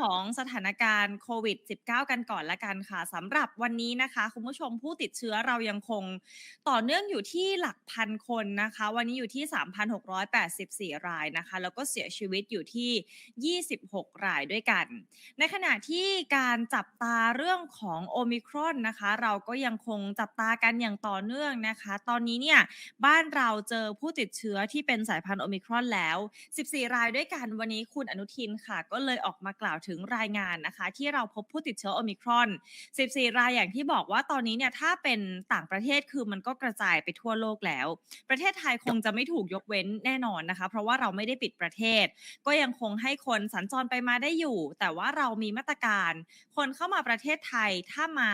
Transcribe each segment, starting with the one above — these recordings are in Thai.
ของสถานการณ์โควิด -19 กันก่อนละกันค่ะสำหรับวันนี้นะคะ คุณผู้ชมผู้ติดเชื้อเรายังคงต่อเนื่องอยู่ที่หลักพันคนนะคะ วันนี้อยู่ที่ 3,684 รายนะคะ แล้วก็เสียชีวิตอยู่ที่ 26 รายด้วยกัน ในขณะที่การจับตาเรื่องของโอมิครอนนะคะ เราก็ยังคงจับตากันอย่างต่อเนื่องนะคะ ตอนนี้เนี่ยบ้านเราเจอผู้ติดเชื้อที่เป็นสายพันธุ์โอมิครอนแล้ว 14 รายด้วยกันวันนี้คุณอนุทินค่ะ ก็เลยออกมากล่าวถึงรายงานนะคะ ที่เราพบผู้ติดเชื้อโอมิครอน 14 รายอย่างที่บอกว่าตอนนี้เนี่ยถ้าเป็นต่างประเทศคือมันก็กระจายไปทั่วโลกแล้ว ประเทศไทยคงจะไม่ถูกยกเว้นแน่นอนนะคะ เพราะว่าเราไม่ได้ปิดประเทศ ก็ยังคงให้คนสัญจรไปมาได้อยู่ แต่ว่าเรามีมาตรการ คนเข้ามาประเทศไทยถ้ามา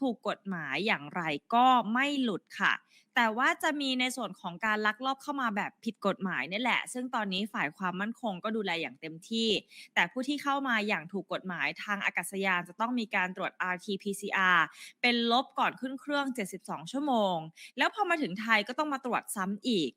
ถูกกฎหมายอย่างไรก็ไม่หลุดค่ะ แต่ว่าจะมีในส่วนของการลักลอบเข้ามาแบบผิดกฎหมายนี่แหละ ซึ่งตอนนี้ฝ่ายความมั่นคงก็ดูแลอย่างเต็มที่ แต่ผู้ที่เข้ามาอย่างถูกกฎหมายทางอากาศยานจะต้องมีการตรวจ RT-PCR เป็นลบก่อนขึ้นเครื่อง 72 ชั่วโมง แล้วพอมาถึงไทยก็ต้องมาตรวจซ้ำอีก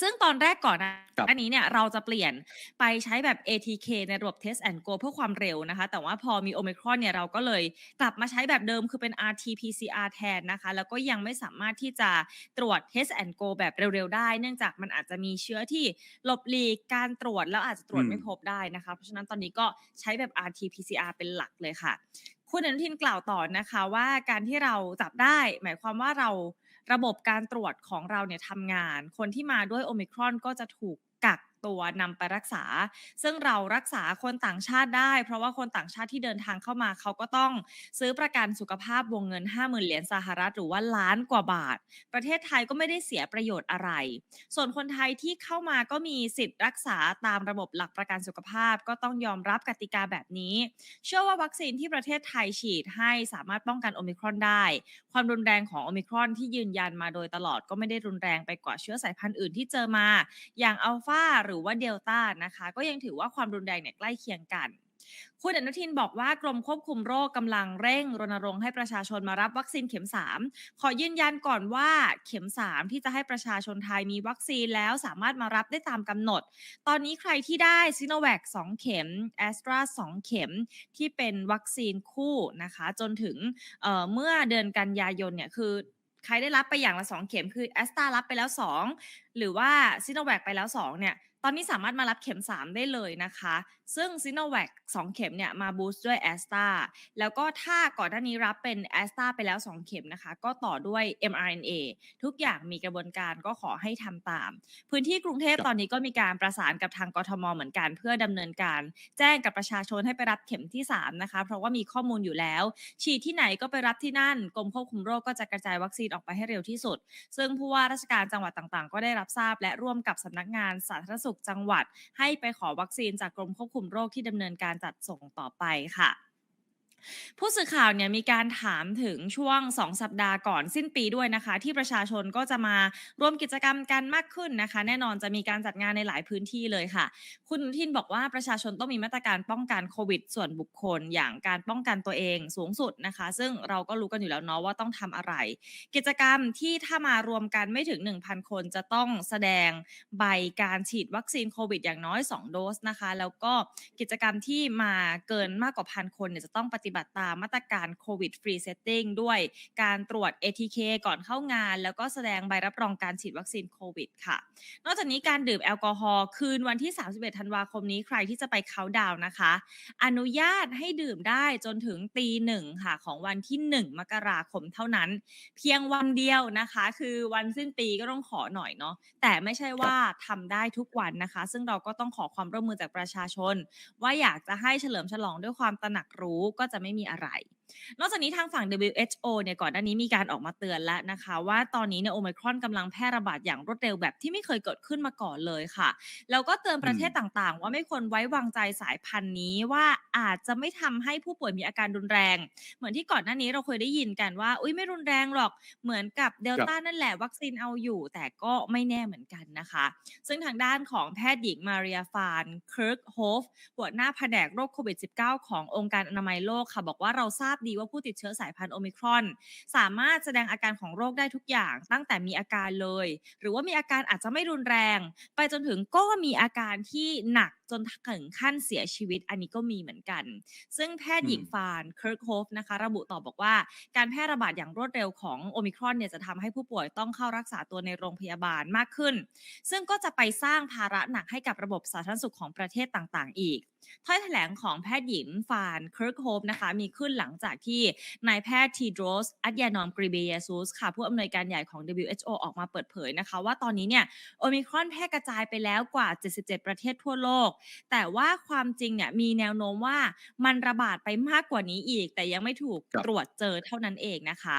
ซึ่งตอนแรกก่อนหน้าครับอันนี้เนี่ยเราจะเปลี่ยนไปใช้แบบ ATK ในระบบ Test and Go เพื่อความเร็วนะคะ แต่ว่าพอมี Omicron เนี่ยเราก็เลยกลับมาใช้แบบเดิมคือเป็น RT-PCR แทนนะคะ แล้วก็ยังไม่สามารถที่จะตรวจ Test and Go แบบเร็วๆได้ เนื่องจากมันอาจจะมีเชื้อที่หลบหลีกการตรวจแล้วอาจจะตรวจอืมไม่พบได้นะคะ เพราะฉะนั้นตอนนี้ก็ใช้แบบ RT-PCR เป็นหลักเลยค่ะ คุณอนุทินกล่าวต่อนะคะว่าการที่เราจับได้ หมายความว่าเรา ระบบการตรวจของเราเนี่ยทำงาน คนที่มาด้วยโอมิครอนก็จะถูกกัก ตัวนำไปรักษา ซึ่งเรารักษาคนต่างชาติได้ เพราะว่าคนต่างชาติที่เดินทางเข้ามาเขาก็ต้องซื้อประกันสุขภาพวงเงิน 50,000 เหรียญสหรัฐหรือว่าล้านกว่าบาท ประเทศไทยก็ไม่ได้เสียประโยชน์อะไร ส่วนคนไทยที่เข้ามาก็มีสิทธิ์รักษาตามระบบหลักประกันสุขภาพ ก็ต้องยอมรับกติกาแบบนี้ เชื่อว่าวัคซีนที่ประเทศไทยฉีดให้สามารถป้องกันโอมิครอนได้ ความรุนแรงของโอมิครอนที่ยืนยันมาโดยตลอดก็ไม่ได้รุนแรงไปกว่าเชื้อสายพันธุ์อื่นที่เจอมา อย่างอัลฟาหรือว่าเดลต้านะคะ ก็ยังถือว่าความรุนแรงเนี่ยใกล้เคียงกันคุณอนุทินบอกว่ากรมควบคุมโรคกำลังเร่งรณรงค์ให้ประชาชนมารับวัคซีนเข็ม 3 ขอยืนยันก่อนว่าเข็ม 3 ที่จะให้ประชาชนไทยมีวัคซีนแล้วสามารถมารับได้ตามกำหนด ตอนนี้ใครที่ได้ซิโนแวค2เข็มแอสตรา2เข็มที่เป็นวัคซีนคู่นะคะ จนถึงเเมื่อเดือนกันยายนเนี่ยคือใครได้รับไปอย่างละ 2 เข็มคือแอสตรารับไปแล้ว 2 หรือว่าซิโนแวคไปแล้ว2เนี่ย ตอนนี้สามารถมารับเข็ม 3 ได้เลยนะคะ ซึ่งซิโนแวค2เข็มเนี่ยมาบูสต์ด้วยแอสตราแล้วก็ถ้าก่อนหน้านี้รับเป็นแอสตราไปแล้ว 2 เข็มนะคะ ก็ต่อด้วย mRNA ทุกอย่างมีกระบวนการก็ขอให้ทำตาม พื้นที่กรุงเทพครับตอนนี้ก็มีการประสานกับทางกทมเหมือนกันเพื่อดำเนินการ แจ้งกับประชาชนให้ไปรับเข็มที่ 3 นะคะ เพราะว่ามีข้อมูลอยู่แล้ว ฉีดที่ไหนก็ไปรับที่นั่นกรมควบคุมโรคก็จะกระจายวัคซีนออกไปให้เร็วที่สุด ซึ่งผู้ว่าราชการจังหวัดต่างๆ ก็ได้รับทราบและร่วมกับสำนักงานสาธารณสุขจังหวัด ให้ไปขอวัคซีนจากกรมควบคุมโรคที่ดำเนินการจัดส่งต่อไปค่ะ ผู้สื่อข่าวเนี่ยมีการถามถึงช่วง 2 สัปดาห์ก่อนสิ้นปีด้วยนะคะ ที่ประชาชนก็จะมาร่วมกิจกรรมกันมากขึ้นนะคะ แน่นอนจะมีการจัดงานในหลายพื้นที่เลยค่ะ คุณทินบอกว่าประชาชนต้องมีมาตรการป้องกันโควิด ส่วนบุคคล อย่างการป้องกันตัวเองสูงสุดนะคะ ซึ่งเราก็รู้กันอยู่แล้วเนาะว่าต้องทำอะไร กิจกรรมที่ถ้ามารวมกันไม่ถึง 1,000 คนจะต้องแสดงใบการฉีดวัคซีนโควิด อย่างน้อย 2 โดสนะคะ แล้วก็กิจกรรมที่มาเกินมากกว่าพันคนเนี่ยจะต้องปฏิิบัติตามมาตรการโควิดฟรีเซตติ้งด้วยการตรวจ ATK ก่อนเข้างาน แล้วก็แสดงใบรับรองการฉีดวัคซีนโควิดค่ะ นอกจากนี้การดื่มแอลกอฮอล์คืนวันที่ 31 ธันวาคมนี้ใครที่จะไปเคาดาวนะคะ อนุญาตให้ดื่มได้จนถึงตีหนึ่งค่ะของวันที่ 1 มกราคมเท่านั้น เพียงวันเดียวนะคะ คือวันสิ้นปีก็ต้องขอหน่อยเนาะแต่ไม่ใช่ว่าทำได้ทุกวันนะคะ ซึ่งเราก็ต้องขอความร่วมมือจากประชาชน ว่าอยากจะให้เฉลิมฉลองด้วยความตระหนักรู้ก็จะไม่มีอะไร นอกจากนี้ทางฝั่ง WHO เนี่ยก่อนหน้านี้มีการออกมาเตือนแล้วนะคะ ว่าตอนนี้เนี่ยโอมครอนกำลังแพร่ระบาดอย่างรวดเร็วแบบที่ไม่เคยเกิดขึ้นมาก่อนเลยค่ะแล้วก็เตือนประเทศต่างๆ ว่าไม่ควรไว้วางใจสายพันธุ์นี้ว่าอาจจะไม่ทำให้ผู้ป่วยมีอาการรุนแรง เหมือนที่ก่อนหน้านี้เราเคยได้ยินกันว่า อุ้ยไม่รุนแรงหรอกเหมือนกับเดลต้านั่นแหละวัคซีนเอาอยู่ แต่ก็ไม่แน่เหมือนกันนะคะ ซึ่งทางด้านของแพทย์หญิงมาเรียฟานเคิร์กโฮฟหัวหน้าแผนกโรคโควิด -19 ขององค์การอนามัยโลกค่ะ บอกว่าเราทราบดีว่าผู้ติดเชื้อสายพันธุ์โอมิครอน สามารถแสดงอาการของโรคได้ทุกอย่าง ตั้งแต่มีอาการเลย หรือว่ามีอาการอาจจะไม่รุนแรง ไปจนถึงก็มีอาการที่หนัก จนถึงขั้นเสียชีวิตอันนี้ก็มีเหมือนกัน ซึ่งแพทย์หญิงอืมฟานเคิร์กโฮฟนะคะ ระบุต่อบอกว่าการแพร่ระบาดอย่างรวดเร็วของโอมิครอนเนี่ยจะทำให้ผู้ป่วยต้องเข้ารักษาตัวในโรงพยาบาลมากขึ้น ซึ่งก็จะไปสร้างภาระหนักให้กับระบบสาธารณสุขของประเทศต่างๆ อีกถ้อยแถลงของแพทย์หญิงฟานเคิร์กโฮฟนะคะ มีขึ้นหลังจากที่นายแพทย์ทีโดรสอัตยานอมกริเบเยซุสค่ะผู้อำนวยการใหญ่ของ WHO ออกมาเปิดเผยนะคะ ว่าตอนนี้เนี่ยโอมิครอนแพร่กระจายไปแล้วกว่า 77 ประเทศทั่วโลกแต่ว่าความจริงเนี่ยมีแนวโน้มว่ามันระบาดไปมากกว่านี้อีก แต่ยังไม่ถูกครับตรวจเจอเท่านั้นเองนะคะ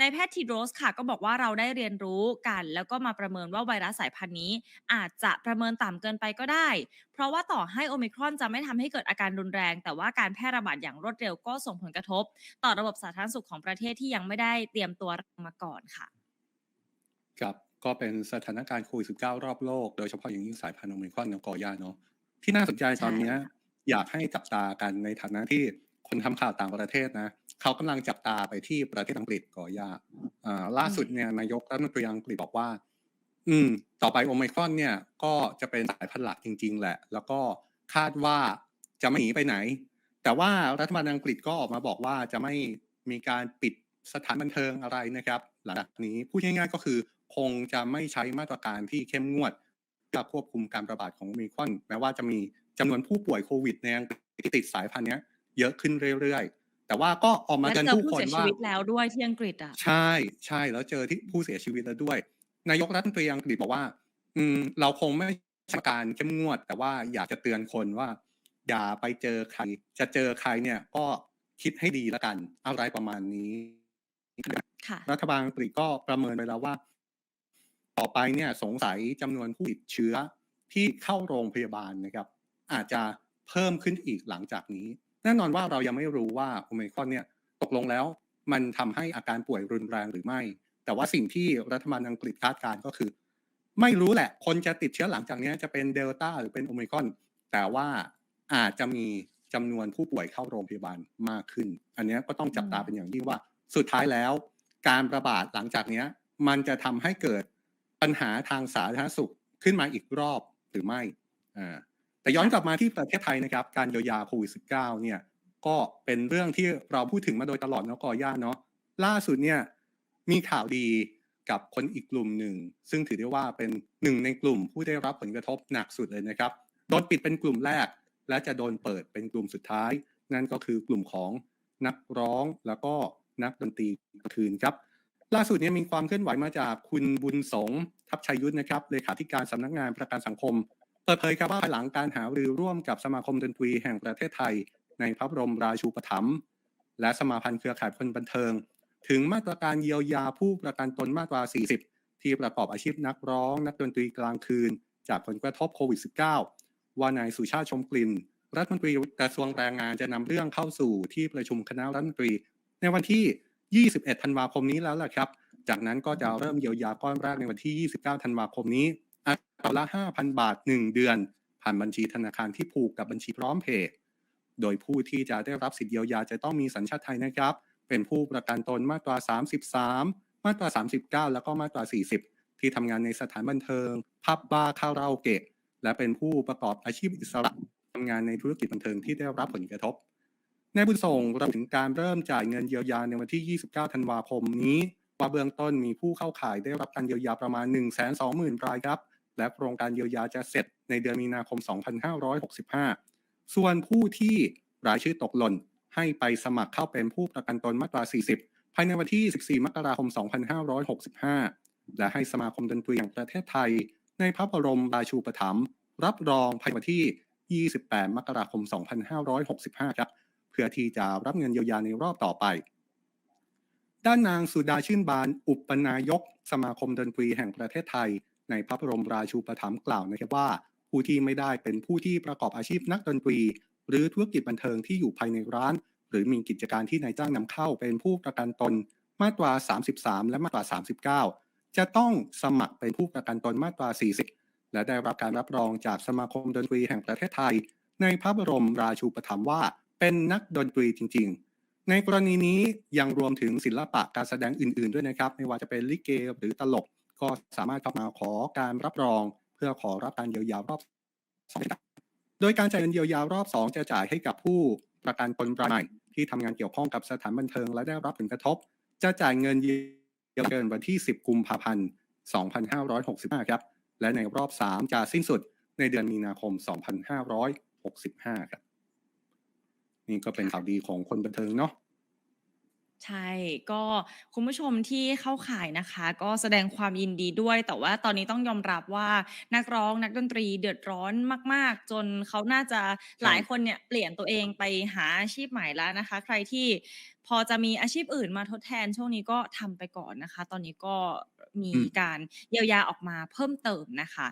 นายแพทย์ทีโดรสค่ะ ก็บอกว่าเราได้เรียนรู้กัน แล้วก็มาประเมินว่าไวรัสสายพันธุ์นี้ อาจจะประเมินต่ำเกินไปก็ได้ เพราะว่าต่อให้โอมิครอนจะไม่ทำให้เกิดอาการรุนแรง แต่ว่าการแพร่ระบาดอย่างรวดเร็วก็ส่งผลกระทบ ต่อระบบสาธารณสุขของประเทศที่ยังไม่ได้เตรียมตัวรับมาก่อนค่ะครับก็เป็นสถานการณ์โควิด19รอบโลก โดยเฉพาะอย่างยิ่งสายพันธุ์โอมิครอนเนอะกอย่าเนาะ ที่น่าสนใจตอนเนี้ยใช่ค่ะอยากให้จับตากันในฐานะที่คนทำข่าวต่างประเทศนะเขากำลังจับตาไปที่ประเทศอังกฤษก่อย่าอ่าล่าสุดเนี่ยนายกรัฐมนตรีอังกฤษบอกว่า อืม ต่อไปโอมิครอนเนี่ย ก็จะเป็นสายพันธุ์หลักจริง ๆ แหละ แล้วก็คาดว่าจะไม่หนีไปไหน แต่ว่ารัฐบาลอังกฤษก็ออกมาบอกว่าจะไม่มีการปิดสถานบันเทิงอะไรนะครับ หลังจากนี้พูดง่ายๆก็คือ คงจะไม่ใช้มาตรการที่เข้มงวด เพื่อควบคุมการระบาดของโอมิครอนแม้ว่าจะมีจำนวนผู้ป่วยโควิดในอังกฤษที่ติดสายพันธุ์เนี้ยเยอะขึ้นเรื่อยๆ แต่ว่าก็ออกมาและเตือนเจอผู้ผู้คนเสียชีว่าวิตแล้วด้วยที่อังกฤษอะใช่ใช่แล้วเจอที่ผู้เสียชีวิตแล้วด้วย นายกรัฐมนตรีอังกฤษบอกว่า อืมเราคงไม่ใช้มาตรการเข้มงวด แต่ว่าอยากจะเตือนคนว่า อย่าไปเจอใคร จะเจอใครเนี่ยก็คิดให้ดีแล้วกันอะไรประมาณนี้ค่ะรัฐบาลอังกฤษก็ประเมินไปแล้วว่า ต่อไปเนี่ยสงสัยจำนวนผู้ติดเชื้อที่เข้าโรงพยาบาลนะครับ อาจจะเพิ่มขึ้นอีกหลังจากนี้ แน่นอนว่าเรายังไม่รู้ว่าโอมิครอนเนี่ยตกลงแล้วมันทำให้อาการป่วยรุนแรงหรือไม่ แต่ว่าสิ่งที่รัฐบาลอังกฤษคาดการก็คือ ไม่รู้แหละ คนจะติดเชื้อหลังจากนี้จะเป็นเดลต้าหรือเป็นโอมิครอน แต่ว่าอาจจะมีจำนวนผู้ป่วยเข้าโรงพยาบาลมากขึ้น อันนี้ก็ต้องจับตาเป็นอย่างยิ่งว่า สุดท้ายแล้ว การระบาดหลังจากนี้มันจะทำให้เกิด ปัญหาทางสาธารณสุขขึ้นมาอีกรอบหรือไม่อ่าแต่ย้อนกลับมาที่ประเทศไทยนะครับ การเยียวยาโควิด -19 เนี่ยก็เป็นเรื่องที่เราพูดถึงมาโดยตลอดเนาะกอย่าเนาะล่าสุดเนี่ยมีข่าวดีกับคนอีกกลุ่มหนึ่ง ซึ่งถือได้ว่าเป็นหนึ่งในกลุ่มผู้ได้รับผลกระทบหนักสุดเลยนะครับโดนปิดเป็นกลุ่มแรก และจะโดนเปิดเป็นกลุ่มสุดท้าย นั่นก็คือกลุ่มของนักร้องแล้วก็นักดนตรีกลางคืนครับ ล่าสุดเนี้มีความเคลื่อนไหวมาจากคุณบุญสงทัพชัยยุทธนะครับเลขาธิการสำนักงานประกันสังคม เปิดเผยครับว่าหลังการหารือร่วมกับสมาคมดนตรีแห่งประเทศไทย ในพระบรมราชูปถัมภ์และสมาพันธ์เครือข่ายคนบันเทิง ถึงมาตรการเยียวยาผู้ประกันตนมาตรา 40 ที่ประกอบอาชีพนักร้อง นักดนตรีกลางคืน จากผลกระทบโควิด -19 ว่านายสุชาติชมกลิ่น รัฐมนตรีกระทรวงแรงงานจะนำเรื่องเข้าสู่ที่ประชุมคณะรัฐมนตรี ในวันที่ 21 ธันวาคมนี้แล้วล่ะครับ จากนั้นก็จะเริ่มเยียวยาก้อนแรกในวันที่ 29 ธันวาคมนี้อัตราละ 5,000 บาท 1 เดือน ผ่านบัญชีธนาคารที่ผูกกับบัญชีพร้อมเพย์โดยผู้ที่จะได้รับสิทธิเยียวยาจะต้องมีสัญชาติไทยนะครับ เป็นผู้ประกันตนมาตรา 33 มาตรา 39 แล้วก็มาตรา 40 ที่ทำงานในสถานบันเทิงพับบาร์คาราโอเกะ และเป็นผู้ประกอบอาชีพอิสระทำงานในธุรกิจบันเทิงที่ได้รับผลกระทบ ในบุญส่งระบุถึงการเริ่มจ่ายเงินเยียวยาในวันที่ 29 ธันวาคมนี้ ว่าเบื้องต้นมีผู้เข้าข่ายได้รับการเยียวยาประมาณ 120,000 รายครับ และโครงการเยียวยาจะเสร็จในเดือนมีนาคม 2565 ส่วนผู้ที่รายชื่อตกหล่น ให้ไปสมัครเข้าเป็นผู้ประกันตนมาตรา 40 ภายในวันที่ 14 มกราคม 2565 และให้สมาคมดนตรีแห่งประเทศไทย ในพระบรมราชูปถัมภ์รับรองภายในวันที่ 28 มกราคม 2565 ครับ เพื่อที่จะรับเงินเยียวยาในรอบต่อไป ด้านนางสุดาชื่นบาน อุปนายก สมาคมดนตรีแห่งประเทศไทย ในพระบรมราชูปถัมภ์กล่าวนะครับว่า ผู้ที่ไม่ได้เป็นผู้ที่ประกอบอาชีพนักดนตรี หรือธุรกิจบันเทิงที่อยู่ภายในร้าน หรือมีกิจการที่นายจ้างนำเข้าเป็นผู้ประกันตน มาตรา 33 และมาตรา 39 จะต้องสมัครเป็นผู้ประกันตนมาตรา 40และได้รับการรับรองจากสมาคมดนตรีแห่งประเทศไทย ในพระบรมราชูปถัมภ์ว่า เป็นนักดนตรีจริง ๆ ในกรณีนี้ยังรวมถึงศิลปะการแสดงอื่น ๆ ด้วยนะครับ ไม่ว่าจะเป็นลิเกหรือตลก ก็สามารถเข้ามาขอการรับรอง เพื่อขอรับการเยียวยารอบสองโดยการจ่ายเงินเยียวยารอบ 2 จะจ่ายให้กับผู้ประกันตนรายใหม่ที่ทำงานเกี่ยวข้องกับสถานบันเทิงและได้รับผลกระทบ จะจ่ายเงินเยียวยาเกินวันที่ 10 กุมภาพันธ์ 2565 ครับ และในรอบ 3 จะสิ้นสุดในเดือนมีนาคม 2565 ครับ นี่ก็เป็นข่าวดีของคนบันเทิงเนาะใช่ ก็คุณผู้ชมที่เข้าข่ายนะคะ ก็แสดงความยินดีด้วย แต่ว่าตอนนี้ต้องยอมรับว่านักร้องนักดนตรีเดือดร้อนมาก ๆ จนเขาน่าจะใช่หลายคนเนี่ยเปลี่ยนตัวเองไปหาอาชีพใหม่แล้วนะคะ ใครที่พอจะมีอาชีพอื่นมาทดแทนช่วงนี้ก็ทำไปก่อนนะคะ ตอนนี้ก็มีอืมการเยียวยาออกมาเพิ่มเติมนะคะ